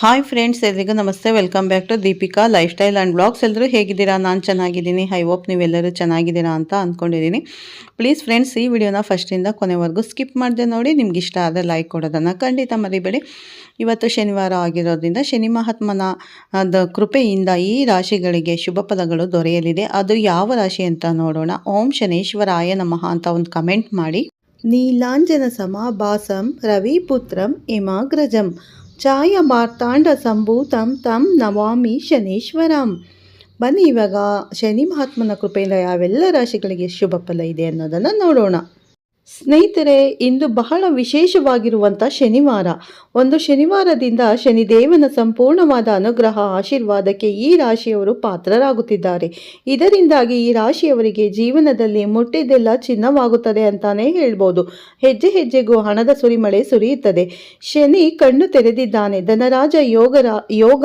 Hi friends ಎಲ್ರಿಗೂ ನಮಸ್ತೆ. Welcome back to Deepika lifestyle and blogs ಎಲ್ಲರೂ ಹೇಗಿದ್ದೀರಾ? ನಾನು ಚೆನ್ನಾಗಿದ್ದೀನಿ. ಐ ಹೋಪ್ ನೀವೆಲ್ಲರೂ ಚೆನ್ನಾಗಿದ್ದೀರಾ ಅಂತ ಅಂದ್ಕೊಂಡಿದ್ದೀನಿ ಪ್ಲೀಸ್ ಫ್ರೆಂಡ್ಸ್ ಈ ವಿಡಿಯೋನ ಫಸ್ಟಿಂದ ಕೊನೆವರೆಗೂ ಸ್ಕಿಪ್ ಮಾಡಿದೆ ನೋಡಿ. ನಿಮ್ಗೆ ಇಷ್ಟ ಆದರೆ ಲೈಕ್ ಕೊಡೋದನ್ನು ಖಂಡಿತ ಮರಿಬೇಡಿ. ಇವತ್ತು ಶನಿವಾರ ಆಗಿರೋದ್ರಿಂದ ಶನಿ ಮಹಾತ್ಮನ ಕೃಪೆಯಿಂದ ಈ ರಾಶಿಗಳಿಗೆ ಶುಭ ಫಲಗಳು ದೊರೆಯಲಿದೆ. ಅದು ಯಾವ ರಾಶಿ ಅಂತ ನೋಡೋಣ. ಓಂ ಶನೇಶ್ವರಾಯ ನಮಃ ಅಂತ ಒಂದು ಕಮೆಂಟ್ ಮಾಡಿ. ನೀಲಾಂಜನ ಸಮಾಭಾಸಂ ರವಿಪುತ್ರಂ ಇಮಾಗ್ರಜಂ ಸಂಭೂತಂ ತಂ ನವಾಮಿ ಶನೇಶ್ವರಂ. ಬನ್ನಿ ಇವಾಗ ಶನಿ ಮಹಾತ್ಮನ ಕೃಪೆಯಿಂದ ಯಾವೆಲ್ಲ ರಾಶಿಗಳಿಗೆ ಶುಭ ಫಲ ಇದೆ ಅನ್ನೋದನ್ನು ನೋಡೋಣ. ಸ್ನೇಹಿತರೆ, ಇಂದು ಬಹಳ ವಿಶೇಷವಾಗಿರುವಂಥ ಶನಿವಾರ. ಒಂದು ಶನಿವಾರದಿಂದ ಶನಿದೇವನ ಸಂಪೂರ್ಣವಾದ ಅನುಗ್ರಹ, ಆಶೀರ್ವಾದಕ್ಕೆ ಈ ರಾಶಿಯವರು ಪಾತ್ರರಾಗುತ್ತಿದ್ದಾರೆ. ಇದರಿಂದಾಗಿ ಈ ರಾಶಿಯವರಿಗೆ ಜೀವನದಲ್ಲಿ ಮುಟ್ಟಿದ್ದೆಲ್ಲ ಚಿನ್ನವಾಗುತ್ತದೆ ಅಂತಾನೆ ಹೇಳ್ಬೋದು. ಹೆಜ್ಜೆ ಹೆಜ್ಜೆಗೂ ಹಣದ ಸುರಿಮಳೆ ಸುರಿಯುತ್ತದೆ. ಶನಿ ಕಣ್ಣು ತೆರೆದಿದ್ದಾನೆ. ಧನರಾಜ ಯೋಗ ಯೋಗ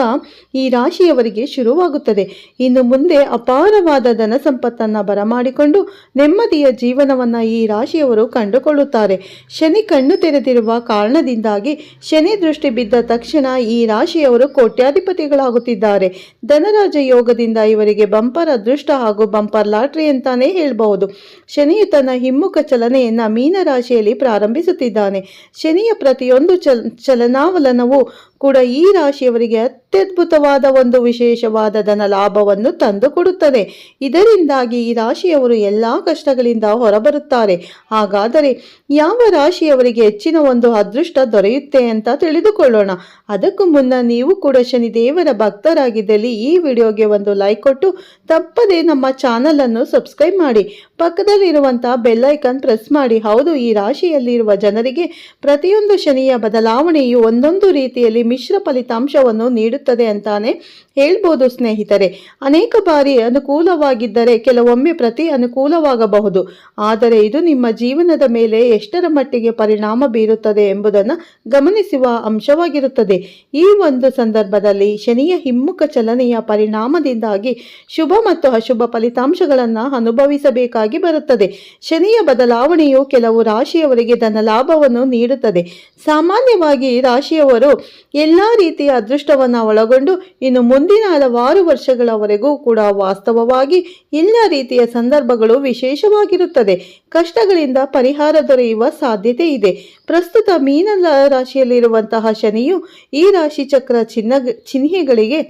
ಈ ರಾಶಿಯವರಿಗೆ ಶುರುವಾಗುತ್ತದೆ. ಇನ್ನು ಮುಂದೆ ಅಪಾರವಾದ ಧನ ಸಂಪತ್ತನ್ನು ಬರಮಾಡಿಕೊಂಡು ನೆಮ್ಮದಿಯ ಜೀವನವನ್ನು ಈ ರಾಶಿಯವರು ಕಂಡುಕೊಳ್ಳುತ್ತಾರೆ. ಶನಿ ಕಣ್ಣು ತೆರೆದಿರುವ ಕಾರಣದಿಂದಾಗಿ ಶನಿ ದೃಷ್ಟಿ ಬಿದ್ದ ತಕ್ಷಣ ಈ ರಾಶಿಯವರು ಕೋಟ್ಯಾಧಿಪತಿಗಳಾಗುತ್ತಿದ್ದಾರೆ. ಧನರಾಜ ಯೋಗದಿಂದ ಇವರಿಗೆ ಬಂಪರ್ ಅದೃಷ್ಟ ಹಾಗೂ ಬಂಪರ್ ಲಾಟ್ರಿ ಅಂತಾನೆ ಹೇಳಬಹುದು. ಶನಿಯು ತನ್ನ ಹಿಮ್ಮುಖ ಚಲನೆಯನ್ನ ಮೀನರಾಶಿಯಲ್ಲಿ ಪ್ರಾರಂಭಿಸುತ್ತಿದ್ದಾನೆ. ಶನಿಯ ಪ್ರತಿಯೊಂದು ಚಲ, ಚಲನಾವಲನವು ಕೂಡ ಈ ರಾಶಿಯವರಿಗೆ ಅತ್ಯದ್ಭುತವಾದ ಒಂದು ವಿಶೇಷವಾದ ಧನ ಲಾಭವನ್ನು ತಂದುಕೊಡುತ್ತದೆ ಇದರಿಂದಾಗಿ ಈ ರಾಶಿಯವರು ಎಲ್ಲ ಕಷ್ಟಗಳಿಂದ ಹೊರಬರುತ್ತಾರೆ. ಹಾಗಾದರೆ ಯಾವ ರಾಶಿಯವರಿಗೆ ಹೆಚ್ಚಿನ ಒಂದು ಅದೃಷ್ಟ ದೊರೆಯುತ್ತೆ ಅಂತ ತಿಳಿದುಕೊಳ್ಳೋಣ. ಅದಕ್ಕೂ ಮುನ್ನ ನೀವು ಕೂಡ ಶನಿ ದೇವರ ಭಕ್ತರಾಗಿದ್ದಲ್ಲಿ ಈ ವಿಡಿಯೋಗೆ ಒಂದು ಲೈಕ್ ಕೊಟ್ಟು ತಪ್ಪದೆ ನಮ್ಮ ಚಾನಲನ್ನು ಸಬ್ಸ್ಕ್ರೈಬ್ ಮಾಡಿ. ಪಕ್ಕದಲ್ಲಿರುವಂತಹ ಬೆಲ್ಲೈಕನ್ ಪ್ರೆಸ್ ಮಾಡಿ. ಹೌದು, ಈ ರಾಶಿಯಲ್ಲಿರುವ ಜನರಿಗೆ ಪ್ರತಿಯೊಂದು ಶನಿಯ ಬದಲಾವಣೆಯು ಒಂದೊಂದು ರೀತಿಯಲ್ಲಿ ಮಿಶ್ರ ಫಲಿತಾಂಶವನ್ನು ನೀಡುತ್ತದೆ ಅಂತಾನೆ ಹೇಳ್ಬೋದು ಸ್ನೇಹಿತರೆ. ಅನೇಕ ಬಾರಿ ಅನುಕೂಲವಾಗಿದ್ದರೆ ಕೆಲವೊಮ್ಮೆ ಪ್ರತಿ ಅನುಕೂಲವಾಗಬಹುದು. ಆದರೆ ಇದು ನಿಮ್ಮ ಜೀವನದ ಮೇಲೆ ಎಷ್ಟರ ಮಟ್ಟಿಗೆ ಪರಿಣಾಮ ಬೀರುತ್ತದೆ ಎಂಬುದನ್ನು ಗಮನಿಸುವ ಅಂಶವಾಗಿರುತ್ತದೆ. ಈ ಒಂದು ಸಂದರ್ಭದಲ್ಲಿ ಶನಿಯ ಹಿಮ್ಮುಖ ಚಲನೆಯ ಪರಿಣಾಮದಿಂದಾಗಿ ಶುಭ ಮತ್ತು ಅಶುಭ ಫಲಿತಾಂಶಗಳನ್ನು ಅನುಭವಿಸಬೇಕಾಗಿ ಬರುತ್ತದೆ. ಶನಿಯ ಬದಲಾವಣೆಯು ಕೆಲವು ರಾಶಿಯವರಿಗೆ ಧನಲಾಭವನ್ನು ನೀಡುತ್ತದೆ. ಸಾಮಾನ್ಯವಾಗಿ ರಾಶಿಯವರು ಎಲ್ಲ ರೀತಿಯ ಅದೃಷ್ಟವನ್ನು ಒಳಗೊಂಡು ಇನ್ನು ಮುಂದಿನ ಹಲವಾರು ವರ್ಷಗಳವರೆಗೂ ಕೂಡ ವಾಸ್ತವವಾಗಿ ಎಲ್ಲ ರೀತಿಯ ಸಂದರ್ಭಗಳು ವಿಶೇಷವಾಗಿರುತ್ತದೆ. ಕಷ್ಟಗಳಿಂದ ಪರಿಹಾರ ದೊರೆಯುವ ಸಾಧ್ಯತೆ ಇದೆ. ಪ್ರಸ್ತುತ ಮೀನ ರಾಶಿಯಲ್ಲಿರುವಂತಹ ಶನಿಯು ಈ ರಾಶಿ ಚಕ್ರ ಚಿನ್ನ ಚಿಹ್ನೆಗಳಿಗೆ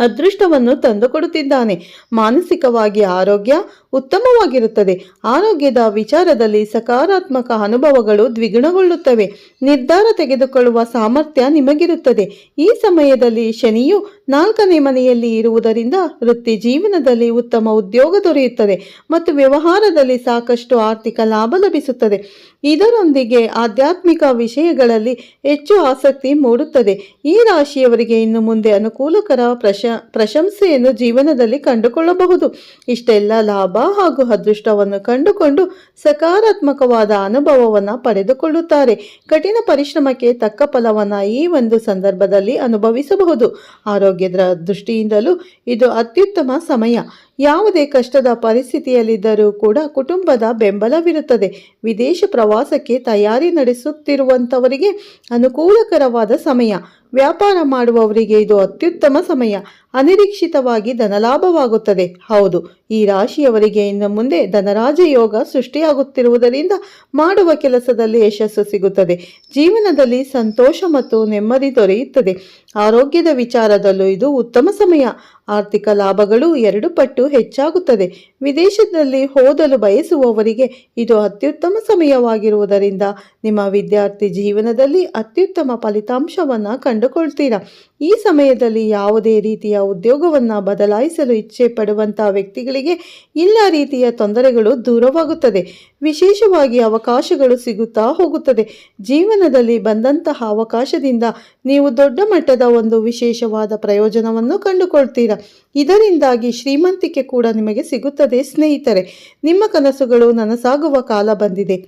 ಅದೃಷ್ಟವನ್ನು ತಂದುಕೊಡುತ್ತಿದ್ದಾನೆ. ಮಾನಸಿಕವಾಗಿ ಆರೋಗ್ಯ ಉತ್ತಮವಾಗಿರುತ್ತದೆ. ಆರೋಗ್ಯದ ವಿಚಾರದಲ್ಲಿ ಸಕಾರಾತ್ಮಕ ಅನುಭವಗಳು ದ್ವಿಗುಣಗೊಳ್ಳುತ್ತವೆ. ನಿರ್ಧಾರ ತೆಗೆದುಕೊಳ್ಳುವ ಸಾಮರ್ಥ್ಯ ನಿಮಗಿರುತ್ತದೆ. ಈ ಸಮಯದಲ್ಲಿ ಶನಿಯು ನಾಲ್ಕನೇ ಮನೆಯಲ್ಲಿ ಇರುವುದರಿಂದ ವೃತ್ತಿ ಜೀವನದಲ್ಲಿ ಉತ್ತಮ ಉದ್ಯೋಗ ದೊರೆಯುತ್ತದೆ ಮತ್ತು ವ್ಯವಹಾರದಲ್ಲಿ ಸಾಕಷ್ಟು ಆರ್ಥಿಕ ಲಾಭ ಲಭಿಸುತ್ತದೆ. ಇದರೊಂದಿಗೆ ಆಧ್ಯಾತ್ಮಿಕ ವಿಷಯಗಳಲ್ಲಿ ಹೆಚ್ಚು ಆಸಕ್ತಿ ಮೂಡುತ್ತದೆ. ಈ ರಾಶಿಯವರಿಗೆ ಇನ್ನು ಮುಂದೆ ಅನುಕೂಲಕರ ಪ್ರಶ, ಪ್ರಶಂಸೆಯನ್ನು ಜೀವನದಲ್ಲಿ ಕಂಡುಕೊಳ್ಳಬಹುದು. ಇಷ್ಟೆಲ್ಲ ಲಾಭ ಹಾಗೂ ಅದೃಷ್ಟವನ್ನು ಕಂಡುಕೊಂಡು ಸಕಾರಾತ್ಮಕವಾದ ಅನುಭವವನ್ನು ಪಡೆದುಕೊಳ್ಳುತ್ತಾರೆ. ಕಠಿಣ ಪರಿಶ್ರಮಕ್ಕೆ ತಕ್ಕ ಫಲವನ್ನು ಈ ಒಂದು ಸಂದರ್ಭದಲ್ಲಿ ಅನುಭವಿಸಬಹುದು. ಆರೋಗ್ಯದ ದೃಷ್ಟಿಯಿಂದಲೂ ಇದು ಅತ್ಯುತ್ತಮ ಸಮಯ. ಯಾವುದೇ ಕಷ್ಟದ ಪರಿಸ್ಥಿತಿಯಲ್ಲಿದ್ದರೂ ಕೂಡ ಕುಟುಂಬದ ಬೆಂಬಲವಿರುತ್ತದೆ. ವಿದೇಶ ಪ್ರವಾಸಕ್ಕೆ ತಯಾರಿ ನಡೆಸುತ್ತಿರುವಂಥವರಿಗೆ ಅನುಕೂಲಕರವಾದ ಸಮಯ. ವ್ಯಾಪಾರ ಮಾಡುವವರಿಗೆ ಇದು ಅತ್ಯುತ್ತಮ ಸಮಯ. ಅನಿರೀಕ್ಷಿತವಾಗಿ ಧನಲಾಭವಾಗುತ್ತದೆ. ಹೌದು, ಈ ರಾಶಿಯವರಿಗೆ ಇನ್ನು ಮುಂದೆ ಧನರಾಜ ಯೋಗ ಸೃಷ್ಟಿಯಾಗುತ್ತಿರುವುದರಿಂದ ಮಾಡುವ ಕೆಲಸದಲ್ಲಿ ಯಶಸ್ಸು ಸಿಗುತ್ತದೆ. ಜೀವನದಲ್ಲಿ ಸಂತೋಷ ಮತ್ತು ನೆಮ್ಮದಿ ದೊರೆಯುತ್ತದೆ. ಆರೋಗ್ಯದ ವಿಚಾರದಲ್ಲೂ ಇದು ಉತ್ತಮ ಸಮಯ. ಆರ್ಥಿಕ ಲಾಭಗಳು ಎರಡು ಪಟ್ಟು ಹೆಚ್ಚಾಗುತ್ತದೆ. ವಿದೇಶದಲ್ಲಿ ಓದಲು ಬಯಸುವವರಿಗೆ ಇದು ಅತ್ಯುತ್ತಮ ಸಮಯವಾಗಿರುವುದರಿಂದ ನಿಮ್ಮ ವಿದ್ಯಾರ್ಥಿ ಜೀವನದಲ್ಲಿ ಅತ್ಯುತ್ತಮ ಫಲಿತಾಂಶವನ್ನು ಕಂಡುಕೊಳ್ತೀರಾ. ಈ ಸಮಯದಲ್ಲಿ ಯಾವುದೇ ರೀತಿಯ ಉದ್ಯೋಗವನ್ನು ಬದಲಾಯಿಸಲು ಇಚ್ಛೆ ಪಡುವಂಥ ವ್ಯಕ್ತಿಗಳಿಗೆ ಎಲ್ಲ ರೀತಿಯ ತೊಂದರೆಗಳು ದೂರವಾಗುತ್ತದೆ. ವಿಶೇಷವಾಗಿ ಅವಕಾಶಗಳು ಸಿಗುತ್ತಾ ಹೋಗುತ್ತದೆ. ಜೀವನದಲ್ಲಿ ಬಂದಂತಹ ಅವಕಾಶದಿಂದ ನೀವು ದೊಡ್ಡ ಮಟ್ಟದ ಒಂದು ವಿಶೇಷವಾದ ಪ್ರಯೋಜನವನ್ನು ಕಂಡುಕೊಳ್ತೀರಾ. ಇದರಿಂದಾಗಿ ಶ್ರೀಮಂತಿಕೆ ಕೂಡ ನಿಮಗೆ ಸಿಗುತ್ತದೆ, ಸ್ನೇಹಿತರೆ. ನಿಮ್ಮ ಕನಸುಗಳು ನನಸಾಗುವ ಕಾಲ ಬಂದಿದೆ.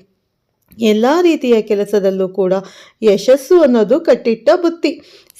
ಎಲ್ಲ ರೀತಿಯ ಕೆಲಸದಲ್ಲೂ ಕೂಡ ಯಶಸ್ಸು ಅನ್ನೋದು ಕಟ್ಟಿಟ್ಟ ಬುತ್ತಿ.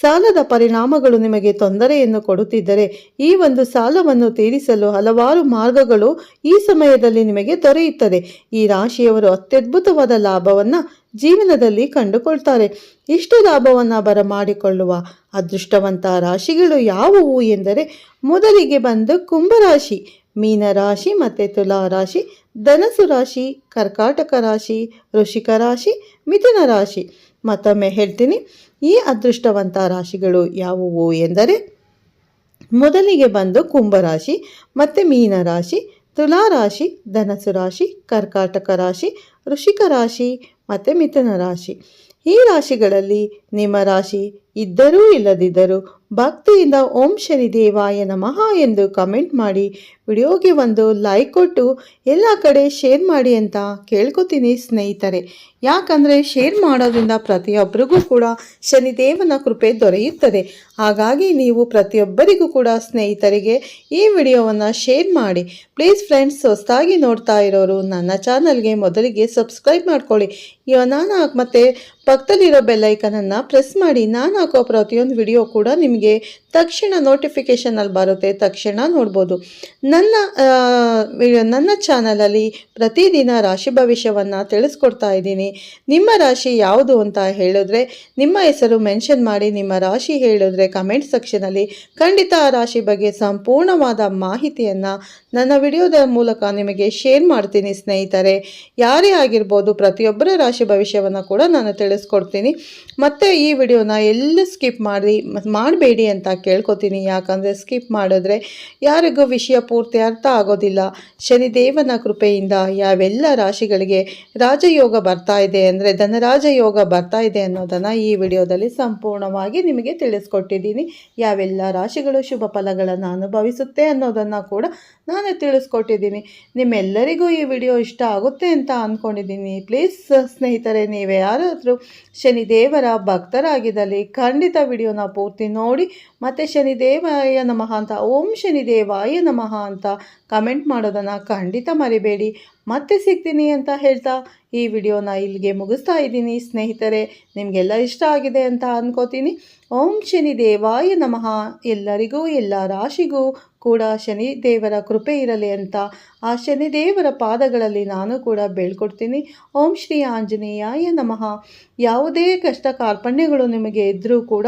ಸಾಲದ ಪರಿಣಾಮಗಳು ನಿಮಗೆ ತೊಂದರೆಯನ್ನು ಕೊಡುತ್ತಿದ್ದರೆ ಈ ಒಂದು ಸಾಲವನ್ನು ತೀರಿಸಲು ಹಲವಾರು ಮಾರ್ಗಗಳು ಈ ಸಮಯದಲ್ಲಿ ನಿಮಗೆ ದೊರೆಯುತ್ತದೆ. ಈ ರಾಶಿಯವರು ಅತ್ಯದ್ಭುತವಾದ ಲಾಭವನ್ನು ಜೀವನದಲ್ಲಿ ಕಂಡುಕೊಳ್ತಾರೆ. ಇಷ್ಟು ಲಾಭವನ್ನು ಬರಮಾಡಿಕೊಳ್ಳುವ ಅದೃಷ್ಟವಂತ ರಾಶಿಗಳು ಯಾವುವು ಎಂದರೆ ಮೊದಲಿಗೆ ಬಂದು ಕುಂಭರಾಶಿ ಮೀನರಾಶಿ ಮತ್ತು ತುಲಾ ರಾಶಿ ಧನಸು ರಾಶಿ, ಕರ್ಕಾಟಕ ರಾಶಿ ವೃಷಿಕ ರಾಶಿ, ಮಿಥುನ ರಾಶಿ. ಮತ್ತೊಮ್ಮೆ ಹೇಳ್ತೀನಿ ಈ ಅದೃಷ್ಟವಂತ ರಾಶಿಗಳು ಯಾವುವು ಎಂದರೆ ಮೊದಲಿಗೆ ಬಂದು ಕುಂಭರಾಶಿ ಮತ್ತು ಮೀನರಾಶಿ ತುಲಾ ರಾಶಿ ಧನಸು ರಾಶಿ, ಕರ್ಕಾಟಕ ರಾಶಿ ಋಷಿಕ ರಾಶಿ, ಮತ್ತು ಮಿಥುನ ರಾಶಿ. ಈ ರಾಶಿಗಳಲ್ಲಿ ನಿಮ್ಮ ರಾಶಿ ಇದ್ದರೂ ಇಲ್ಲದಿದ್ದರೂ ಭಕ್ತಿಯಿಂದ ಓಂ ಶನಿ ದೇವಾಯ ನಮಃ ಎಂದು ಕಮೆಂಟ್ ಮಾಡಿ ವಿಡಿಯೋಗೆ ಒಂದು ಲೈಕ್ ಕೊಟ್ಟು ಎಲ್ಲ ಕಡೆ ಶೇರ್ ಮಾಡಿ ಅಂತ ಕೇಳ್ಕೊತೀನಿ ಸ್ನೇಹಿತರೆ. ಯಾಕಂದರೆ ಶೇರ್ ಮಾಡೋದ್ರಿಂದ ಪ್ರತಿಯೊಬ್ಬರಿಗೂ ಕೂಡ ಶನಿದೇವನ ಕೃಪೆ ದೊರೆಯುತ್ತದೆ. ಹಾಗಾಗಿ ನೀವು ಪ್ರತಿಯೊಬ್ಬರಿಗೂ ಕೂಡ ಸ್ನೇಹಿತರಿಗೆ ಈ ವಿಡಿಯೋವನ್ನು ಶೇರ್ ಮಾಡಿ. ಪ್ಲೀಸ್ ಫ್ರೆಂಡ್ಸ್, ಹೊಸದಾಗಿ ನೋಡ್ತಾ ಇರೋರು ನನ್ನ ಚಾನಲ್ಗೆ ಮೊದಲಿಗೆ ಸಬ್ಸ್ಕ್ರೈಬ್ ಮಾಡ್ಕೊಳ್ಳಿ. ಇವಾಗ ನಾನು ಮತ್ತು ಪಕ್ಕದಲ್ಲಿರೋ ಬೆಲ್ಲೈಕನನ್ನು ಪ್ರೆಸ್ ಮಾಡಿ. ನಾನು ಹಾಕೋ ಪ್ರತಿಯೊಂದು ವಿಡಿಯೋ ಕೂಡ ನಿಮಗೆ گے۔ ತಕ್ಷಣ ನೋಟಿಫಿಕೇಷನಲ್ಲಿ ಬರುತ್ತೆ, ತಕ್ಷಣ ನೋಡ್ಬೋದು. ನನ್ನ ನನ್ನ ಚಾನಲಲ್ಲಿ ಪ್ರತಿದಿನ ರಾಶಿ ಭವಿಷ್ಯವನ್ನು ತಿಳಿಸ್ಕೊಡ್ತಾ ಇದ್ದೀನಿ. ನಿಮ್ಮ ರಾಶಿ ಯಾವುದು ಅಂತ ಹೇಳಿದ್ರೆ, ನಿಮ್ಮ ಹೆಸರು ಮೆನ್ಷನ್ ಮಾಡಿ ನಿಮ್ಮ ರಾಶಿ ಹೇಳಿದ್ರೆ ಕಮೆಂಟ್ ಸೆಕ್ಷನಲ್ಲಿ ಖಂಡಿತ ಆ ರಾಶಿ ಬಗ್ಗೆ ಸಂಪೂರ್ಣವಾದ ಮಾಹಿತಿಯನ್ನು ನನ್ನ ವಿಡಿಯೋದ ಮೂಲಕ ನಿಮಗೆ ಶೇರ್ ಮಾಡ್ತೀನಿ ಸ್ನೇಹಿತರೆ. ಯಾರೇ ಆಗಿರ್ಬೋದು, ಪ್ರತಿಯೊಬ್ಬರ ರಾಶಿ ಭವಿಷ್ಯವನ್ನು ಕೂಡ ನಾನು ತಿಳಿಸ್ಕೊಡ್ತೀನಿ. ಮತ್ತು ಈ ವಿಡಿಯೋನ ಎಲ್ಲೂ ಸ್ಕಿಪ್ ಮಾಡಿ, ಮಾಡಬೇಡಿ ಅಂತ ಕೇಳ್ಕೊತೀನಿ, ಯಾಕಂದರೆ ಸ್ಕಿಪ್ ಮಾಡಿದ್ರೆ ಯಾರಿಗೂ ವಿಷಯ ಪೂರ್ತಿ ಅರ್ಥ ಆಗೋದಿಲ್ಲ. ಶನಿದೇವನ ಕೃಪೆಯಿಂದ ಯಾವೆಲ್ಲ ರಾಶಿಗಳಿಗೆ ರಾಜಯೋಗ ಬರ್ತಾ ಇದೆ ಅಂದರೆ ಧನರಾಜ ಯೋಗ ಬರ್ತಾ ಇದೆ ಅನ್ನೋದನ್ನು ಈ ವಿಡಿಯೋದಲ್ಲಿ ಸಂಪೂರ್ಣವಾಗಿ ನಿಮಗೆ ತಿಳಿಸ್ಕೊಟ್ಟಿದ್ದೀನಿ. ಯಾವೆಲ್ಲ ರಾಶಿಗಳು ಶುಭ ಫಲಗಳನ್ನು ಅನುಭವಿಸುತ್ತೆ ಅನ್ನೋದನ್ನು ಕೂಡ ನಾನು ತಿಳಿಸ್ಕೊಟ್ಟಿದ್ದೀನಿ. ನಿಮ್ಮೆಲ್ಲರಿಗೂ ಈ ವಿಡಿಯೋ ಇಷ್ಟ ಆಗುತ್ತೆ ಅಂತ ಅಂದ್ಕೊಂಡಿದ್ದೀನಿ ಪ್ಲೀಸ್ ಸ್ನೇಹಿತರೆ, ನೀವು ಯಾರಾದರೂ ಶನಿದೇವರ ಭಕ್ತರಾಗಿದ್ದಲ್ಲಿ ಖಂಡಿತ ವಿಡಿಯೋನ ಪೂರ್ತಿ ನೋಡಿ ಮತ್ತು ಶನಿದೇವಾಯ ನಮಃ ಅಂತ, ಓಂ ಶನಿದೇವಾಯ ನಮಃ ಅಂತ ಕಮೆಂಟ್ ಮಾಡೋದನ್ನು ಖಂಡಿತ ಮರಿಬೇಡಿ. ಮತ್ತೆ ಸಿಗ್ತೀನಿ ಅಂತ ಹೇಳ್ತಾ ಈ ವಿಡಿಯೋನ ಇಲ್ಲಿಗೆ ಮುಗಿಸ್ತಾ ಇದ್ದೀನಿ. ಸ್ನೇಹಿತರೆ, ನಿಮಗೆಲ್ಲ ಇಷ್ಟ ಆಗಿದೆ ಅಂತ ಅಂದ್ಕೋತೀನಿ ಓಂ ಶನಿ ದೇವಾಯ ನಮಃ. ಎಲ್ಲರಿಗೂ, ಎಲ್ಲ ರಾಶಿಗೂ ಕೂಡ ಶನಿ ದೇವರ ಕೃಪೆ ಇರಲಿ ಅಂತ ಆ ಶನಿ ದೇವರ ಪಾದಗಳಲ್ಲಿ ನಾನು ಕೂಡ ಬೇಳ್ಕೊಡ್ತೀನಿ. ಓಂ ಶ್ರೀ ಆಂಜನೇಯಾಯ ನಮಃ. ಯಾವುದೇ ಕಷ್ಟ ಕಾರ್ಪಣ್ಯಗಳು ನಿಮಗೆ ಇದ್ದರೂ ಕೂಡ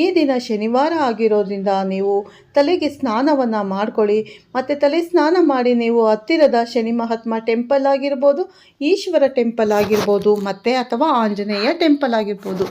ಈ ದಿನ ಶನಿವಾರ ಆಗಿರೋದ್ರಿಂದ ನೀವು ತಲೆಗೆ ಸ್ನಾನವನ್ನು ಮಾಡ್ಕೊಳ್ಳಿ. ಮತ್ತು ತಲೆ ಸ್ನಾನ ಮಾಡಿ ನೀವು ಹತ್ತಿರದ ಶನಿ ಮಹಾತ್ಮ ಟೆಂಪಲ್ ಆಗಿರ್ಬೋದು, ಈಶ್ವರ ಟೆಂಪಲ್ ಆಗಿರ್ಬೋದು ಮತ್ತು ಅಥವಾ ಆಂಜನೇಯ ಟೆಂಪಲ್ ಆಗಿರ್ಬೋದು,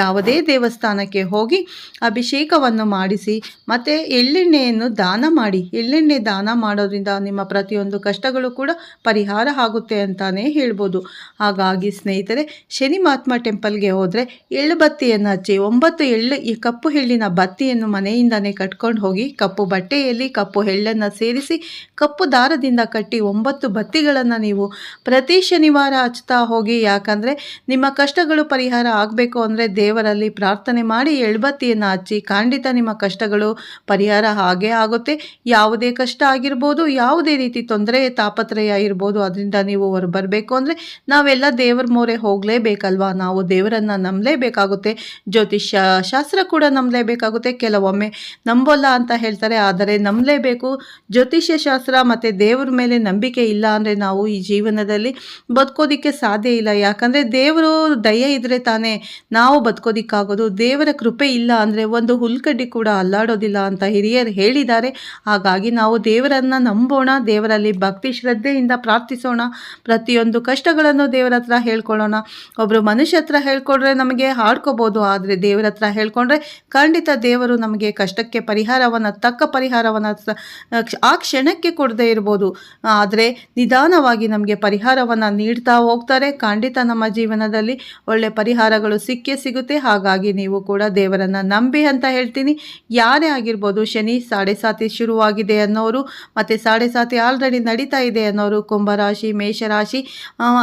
ಯಾವುದೇ ದೇವಸ್ಥಾನಕ್ಕೆ ಹೋಗಿ ಅಭಿಷೇಕವನ್ನು ಮಾಡಿಸಿ, ಮತ್ತು ಎಳ್ಳೆಣ್ಣೆಯನ್ನು ದಾನ ಮಾಡಿ, ಎಳ್ಳೆಣ್ಣೆ ದಾನ ಮಾಡೋದ್ರಿಂದ ನಿಮ್ಮ ಪ್ರತಿಯೊಂದು ಕಷ್ಟಗಳು ಕೂಡ ಪರಿಹಾರ ಆಗುತ್ತೆ ಅಂತಲೇ ಹೇಳ್ಬೋದು. ಹಾಗಾಗಿ ಸ್ನೇಹಿತರೆ, ಶನಿ ಮಹಾತ್ಮ ಟೆಂಪಲ್ಗೆ ಹೋದರೆ ಎಳ್ಳು ಬತ್ತಿಯನ್ನು ಹಚ್ಚಿ, ಒಂಬತ್ತು ಎಳ್ಳು ಈ ಕಪ್ಪು ಎಳ್ಳಿನ ಬತ್ತಿಯನ್ನು ಮನೆಯಿಂದನೇ ಕಟ್ಕೊಂಡು ಹೋಗಿ, ಕಪ್ಪು ಬಟ್ಟೆಯಲ್ಲಿ ಕಪ್ಪು ಎಳ್ಳನ್ನು ಸೇರಿಸಿ, ಕಪ್ಪು ದಾರದಿಂದ ಕಟ್ಟಿ ಒಂಬತ್ತು ಬತ್ತಿಗಳನ್ನು ನೀವು ಪ್ರತಿ ಶನಿವಾರ ಹಚ್ತಾ ಹೋಗಿ, ಯಾಕಂದರೆ ನಿಮ್ಮ ಕಷ್ಟಗಳು ಪರಿಹಾರ ಆಗಬೇಕು ಅಂದರೆ ದೇವರಲ್ಲಿ ಪ್ರಾರ್ಥನೆ ಮಾಡಿ ಎಳ್ಬತ್ತಿಯನ್ನು ಹಚ್ಚಿ, ಖಂಡಿತ ನಿಮ್ಮ ಕಷ್ಟಗಳು ಪರಿಹಾರ ಹಾಗೇ ಆಗುತ್ತೆ. ಯಾವುದೇ ಕಷ್ಟ ಆಗಿರ್ಬೋದು, ಯಾವುದೇ ರೀತಿ ತೊಂದರೆ, ತಾಪತ್ರಯ ಇರ್ಬೋದು, ಅದರಿಂದ ನೀವು ಹೊರ ಬರಬೇಕು ಅಂದರೆ ನಾವೆಲ್ಲ ದೇವರ ಮೋರೆ ಹೋಗಲೇಬೇಕಲ್ವಾ? ನಾವು ದೇವರನ್ನು ನಂಬಲೇಬೇಕಾಗುತ್ತೆ. ಜ್ಯೋತಿಷ್ಯ ಶಾಸ್ತ್ರ ಕೂಡ ನಂಬಲೇಬೇಕಾಗುತ್ತೆ. ಕೆಲವೊಮ್ಮೆ ನಂಬೋಲ್ಲ ಅಂತ ಹೇಳ್ತಾರೆ, ಆದರೆ ನಂಬಲೇಬೇಕು. ಜ್ಯೋತಿಷ್ಯ ಶಾಸ್ತ್ರ ಮತ್ತು ದೇವರ ಮೇಲೆ ನಂಬಿಕೆ ಇಲ್ಲ ಅಂದರೆ ನಾವು ಈ ಜೀವನದಲ್ಲಿ ಬದುಕೋದಿಕ್ಕೆ ಸಾಧ್ಯ ಇಲ್ಲ. ಯಾಕಂದರೆ ದೇವರು ದಯೆ ಇದ್ದರೆ ತಾನೇ ನಾವು ಬದುಕೋದಿಕ್ಕಾಗೋದು. ದೇವರ ಕೃಪೆ ಇಲ್ಲ ಅಂದರೆ ಒಂದು ಹುಲ್ಕಡ್ಡಿ ಕೂಡ ಅಲ್ಲಾಡೋದಿಲ್ಲ ಅಂತ ಹಿರಿಯರು ಹೇಳಿದ್ದಾರೆ. ಹಾಗಾಗಿ ನಾವು ದೇವರನ್ನು ನಂಬೋಣ, ದೇವರಲ್ಲಿ ಭಕ್ತಿ ಶ್ರದ್ಧೆಯಿಂದ ಪ್ರಾರ್ಥಿಸೋಣ. ಪ್ರತಿಯೊಂದು ಕಷ್ಟಗಳನ್ನು ದೇವರ ಹತ್ರ ಹೇಳ್ಕೊಳ್ಳೋಣ. ಒಬ್ಬರು ಮನುಷ್ಯ ಹತ್ರ ಹೇಳ್ಕೊಂಡ್ರೆ ನಮಗೆ ಹಾಡ್ಕೋಬೋದು, ಆದರೆ ದೇವರ ಹತ್ರ ಹೇಳ್ಕೊಂಡ್ರೆ ಖಂಡಿತ ದೇವರು ನಮಗೆ ಕಷ್ಟಕ್ಕೆ ಪರಿಹಾರವನ್ನು, ತಕ್ಕ ಪರಿಹಾರವನ್ನು ಆ ಕ್ಷಣಕ್ಕೆ ಕೊಡದೇ ಇರ್ಬೋದು. ಆದರೆ ನಿಧಾನವಾಗಿ ನಮಗೆ ಪರಿಹಾರವನ್ನು ನೀಡ್ತಾ ಹೋಗ್ತಾರೆ ಖಂಡಿತ ನಮ್ಮ ಜೀವನದಲ್ಲಿ ಒಳ್ಳೆ ಪರಿಹಾರಗಳು ಸಿಕ್ಕೇ ಸಿಗುತ್ತೆ. ಹಾಗಾಗಿ ನೀವು ಕೂಡ ದೇವರನ್ನು ನಂಬಿ ಅಂತ ಹೇಳ್ತೀನಿ. ಯಾರೇ ಆಗಿರ್ಬೋದು ಶನಿ ಸಾಡೆ ಸಾತಿ ಶುರುವಾಗಿದೆ ಅನ್ನೋರು, ಮತ್ತು ಸಾಡೆ ಸಾತಿ ಆಲ್ರೆಡಿ ನಡೀತಾ ಇದೆ ಅನ್ನೋರು, ಕುಂಭರಾಶಿ, ಮೇಷರಾಶಿ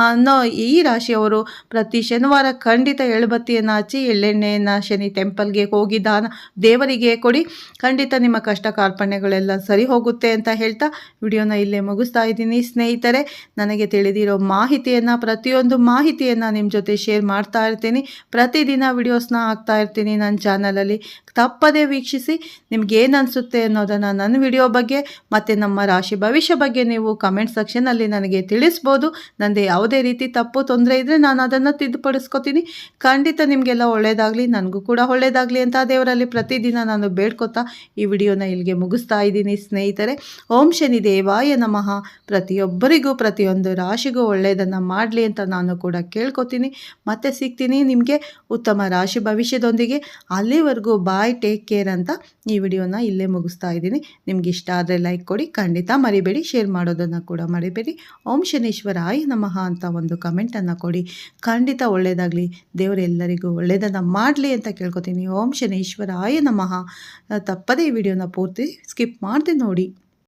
ಅನ್ನೋ ಈ ರಾಶಿಯವರು ಪ್ರತಿ ಶನಿವಾರ ಖಂಡಿತ ಎಳ್ಬತ್ತಿಯನ್ನು ಹಚ್ಚಿ, ಎಳ್ಳೆಣ್ಣೆಯನ್ನು ಶನಿ ಟೆಂಪಲ್ಗೆ ಹೋಗಿ ದಾನ ದೇವರಿಗೆ ಕೊಡಿ. ಖಂಡಿತ ನಿಮ್ಮ ಕಷ್ಟ ಕಾರ್ಪಣ್ಯಗಳೆಲ್ಲ ಸರಿ ಹೋಗುತ್ತೆ ಅಂತ ಹೇಳ್ತಾ ವಿಡಿಯೋನ ಇಲ್ಲೇ ಮುಗಿಸ್ತಾ ಇದ್ದೀನಿ. ಸ್ನೇಹಿತರೆ, ನನಗೆ ತಿಳಿದಿರೋ ಮಾಹಿತಿಯನ್ನು ಪ್ರತಿಯೊಂದು ಮಾಹಿತಿಯನ್ನು ನಿಮ್ಮ ಜೊತೆ ಶೇರ್ ಮಾಡ್ತಾ ಇರ್ತೀನಿ. ಪ್ರತಿದಿನ ವಿಡಿಯೋಸ್ನ ಹಾಕ್ತಾ ಇರ್ತೀನಿ ನನ್ನ ಚಾನಲಲ್ಲಿ ತಪ್ಪದೇ ವೀಕ್ಷಿಸಿ, ನಿಮ್ಗೆ ಏನು ಅನಿಸುತ್ತೆ ಅನ್ನೋದನ್ನು ನನ್ನ ವಿಡಿಯೋ ಬಗ್ಗೆ ಮತ್ತು ನಮ್ಮ ರಾಶಿ ಭವಿಷ್ಯ ಬಗ್ಗೆ ನೀವು ಕಮೆಂಟ್ ಸೆಕ್ಷನಲ್ಲಿ ನನಗೆ ತಿಳಿಸ್ಬೋದು. ನಂದು ಯಾವುದೇ ರೀತಿ ತಪ್ಪು ತೊಂದರೆ ಇದ್ದರೆ ನಾನು ಅದನ್ನು ತಿದ್ದುಪಡಿಸ್ಕೊತೀನಿ. ಖಂಡಿತ ನಿಮಗೆಲ್ಲ ಒಳ್ಳೆಯದಾಗಲಿ ನನಗೂ ಕೂಡ ಒಳ್ಳೆಯದಾಗಲಿ ಅಂತ ದೇವರಲ್ಲಿ ಪ್ರತಿದಿನ ನಾನು ಬೇಡ್ಕೊತಾ ಈ ವಿಡಿಯೋನ ಇಲ್ಲಿಗೆ ಮುಗಿಸ್ತಾ ಇದ್ದೀನಿ ಸ್ನೇಹಿತರೆ. ಓಂ ಶನಿ ದೇವಾಯ ನಮಃ. ಪ್ರತಿಯೊಬ್ಬರಿಗೂ, ಪ್ರತಿಯೊಂದು ರಾಶಿಗೂ ಒಳ್ಳೆಯದನ್ನು ಮಾಡಲಿ. ಅಂತ ನಾನು ಕೂಡ ಕೇಳ್ಕೊತೀನಿ. ಮತ್ತೆ ಸಿಗ್ತೀನಿ ನಿಮಗೆ ಉತ್ತಮ ರಾಶಿ ಭವಿಷ್ಯದೊಂದಿಗೆ. ಅಲ್ಲಿವರೆಗೂ ಬಾಯ್ ಟೇಕ್ ಕೇರ್ ಅಂತ ಈ ವಿಡಿಯೋನ ಇಲ್ಲೇ ಮುಗಿಸ್ತಾ ಇದ್ದೀನಿ. ನಿಮ್ಗೆ ಇಷ್ಟ ಆದರೆ ಲೈಕ್ ಕೊಡಿ, ಖಂಡಿತ ಮರಿಬೇಡಿ ಶೇರ್ ಮಾಡೋದನ್ನು ಕೂಡ ಮರಿಬೇಡಿ. ಓಂ ಶನೀಶ್ವರಾಯ ನಮಃ ಅಂತ ಒಂದು ಕಮೆಂಟನ್ನು ಕೊಡಿ. ಖಂಡಿತ ಒಳ್ಳೆಯದಾಗಲಿ ದೇವರೆಲ್ಲರಿಗೂ ಒಳ್ಳೆಯದನ್ನು ಮಾಡಲಿ ಅಂತ ಕೇಳ್ಕೊತೀನಿ. ಓಂ ಶನೇಶ್ವರ ಆಯ ನಮಃ. ತಪ್ಪದೇ ಈ ವಿಡಿಯೋನ ಪೂರ್ತಿ ಸ್ಕಿಪ್ ಮಾಡಿದೆ ನೋಡಿ.